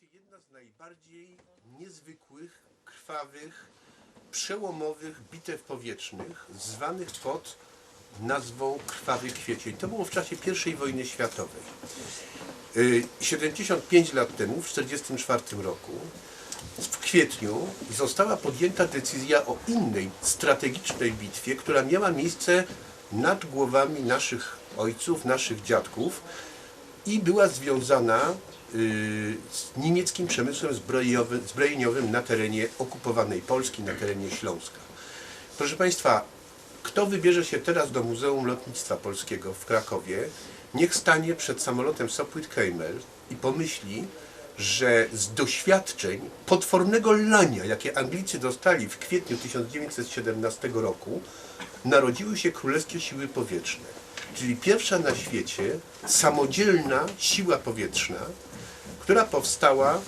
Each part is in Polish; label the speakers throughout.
Speaker 1: się jedna z najbardziej niezwykłych, krwawych, przełomowych bitew powietrznych, zwanych pod nazwą Krwawy Kwiecień. To było w czasie I wojny światowej. Y, 75 lat temu, w 1944 roku, w kwietniu została podjęta decyzja o innej strategicznej bitwie, która miała miejsce nad głowami naszych ojców, naszych dziadków i była związana y, z niemieckim przemysłem zbrojeniowym, zbrojeniowym na terenie okupowanej Polski, na terenie Śląska. Proszę Państwa, kto wybierze się teraz do Muzeum Lotnictwa Polskiego w Krakowie, niech stanie przed samolotem Sopwith Camel i pomyśli, że z doświadczeń potwornego lania, jakie Anglicy dostali w kwietniu 1917 roku, narodziły się Królewskie Siły Powietrzne, czyli pierwsza na świecie samodzielna siła powietrzna, która powstała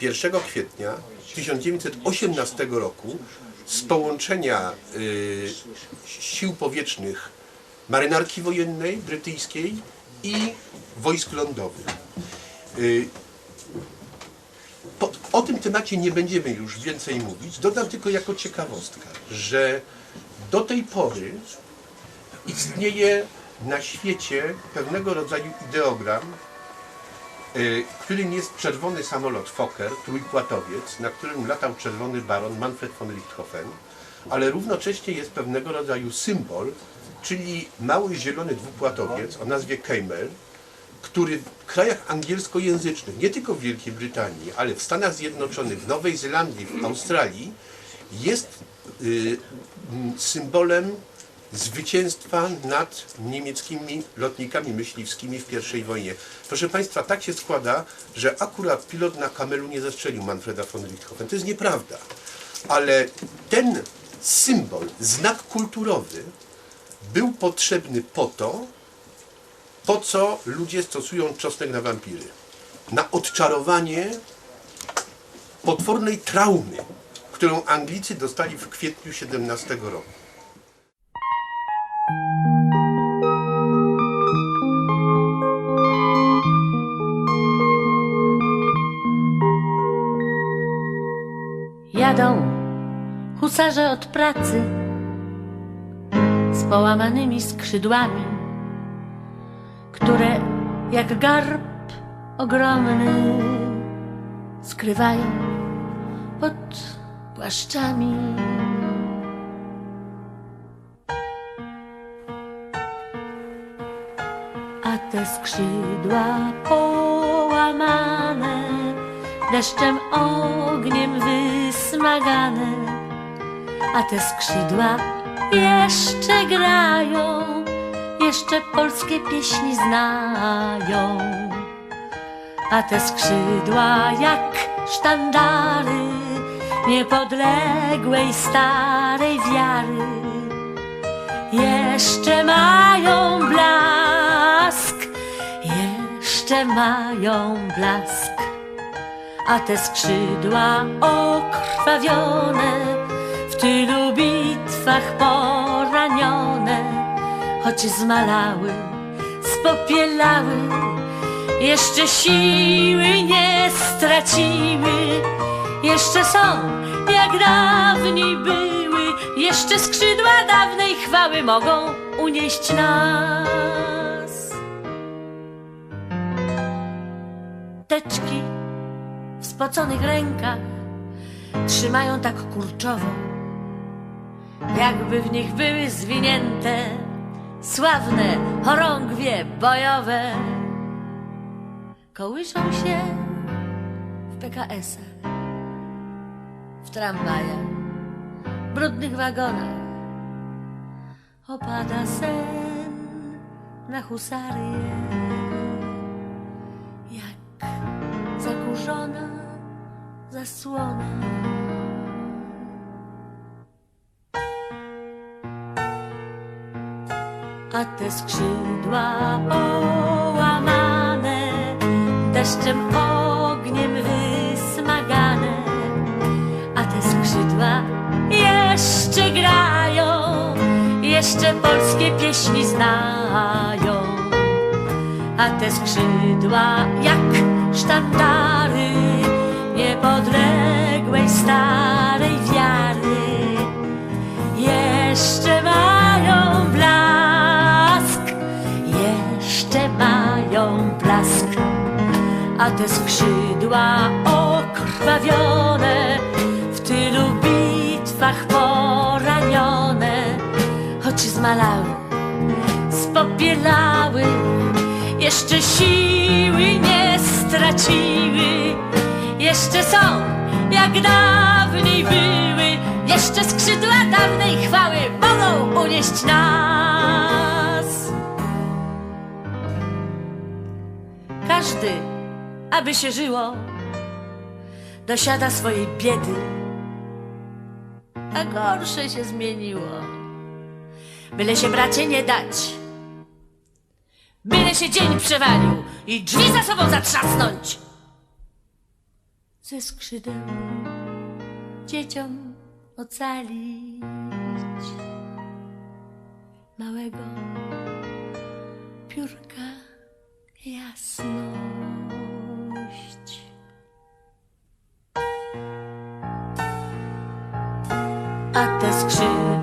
Speaker 1: 1 kwietnia 1918 roku z połączenia y, sił powietrznych marynarki wojennej brytyjskiej i wojsk lądowych. Y, po, o tym temacie nie będziemy już więcej mówić. Dodam tylko jako ciekawostkę, że do tej pory istnieje na świecie pewnego rodzaju ideogram, y, którym jest czerwony samolot Fokker, trójpłatowiec, na którym latał czerwony baron Manfred von Richthofen, ale równocześnie jest pewnego rodzaju symbol, czyli mały zielony dwupłatowiec o nazwie Camel, który w krajach angielskojęzycznych, nie tylko w Wielkiej Brytanii, ale w Stanach Zjednoczonych, w Nowej Zelandii, w Australii, jest y, symbolem zwycięstwa nad niemieckimi lotnikami myśliwskimi w I wojnie. Proszę Państwa, tak się składa, że akurat pilot na kamelu nie zastrzelił Manfreda von Richthofen. To jest nieprawda. Ale ten symbol, znak kulturowy był potrzebny po to, po co ludzie stosują czosnek na wampiry? Na odczarowanie potwornej traumy, którą Anglicy dostali w kwietniu 17 roku.
Speaker 2: Jadą husarze od pracy z połamanymi skrzydłami, które jak garb ogromny skrywają pod płaszczami. A te skrzydła połamane, deszczem, ogniem wysmagane, a te skrzydła jeszcze grają, jeszcze polskie pieśni znają. A te skrzydła jak sztandary niepodległej starej wiary jeszcze mają blask, jeszcze mają blask. A te skrzydła okrwawione, w tylu bitwach poranione, choć zmalały, spopielały, jeszcze siły nie straciły, jeszcze są jak dawniej były, jeszcze skrzydła dawnej chwały mogą unieść nas. Teczki spoconych rękach trzymają tak kurczowo, jakby w nich były zwinięte sławne chorągwie bojowe. Kołyszą się w PKS-ach, w tramwajach, brudnych wagonach. Opada sen na husarię, zasłona. A te skrzydła połamane, deszczem, ogniem wysmagane, a te skrzydła jeszcze grają, jeszcze polskie pieśni znają. A te skrzydła jak sztandary niepodległej starej wiary. Jeszcze mają blask, jeszcze mają blask, a te skrzydła okrwawione w tylu bitwach poranione, choć zmalały, spopielały, jeszcze siły nie straciły, jeszcze są jak dawniej były, jeszcze skrzydła dawnej chwały mogą unieść nas. Każdy, aby się żyło, dosiada swojej biedy, a gorsze się zmieniło. Byle się bracie nie dać, byle się dzień przewalił i drzwi za sobą zatrzasnąć. Ze skrzydeł dzieciom ocalić małego piórka jasność. A te skrzydła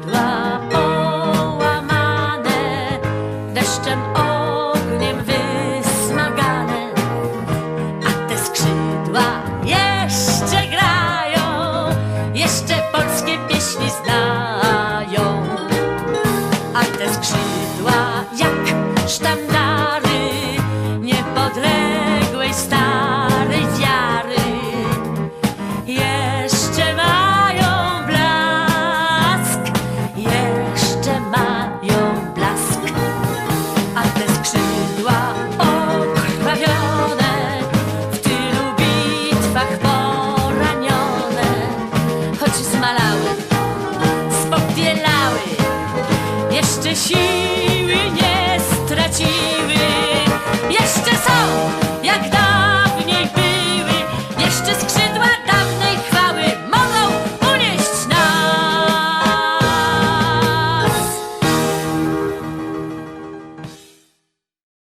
Speaker 2: jak dawno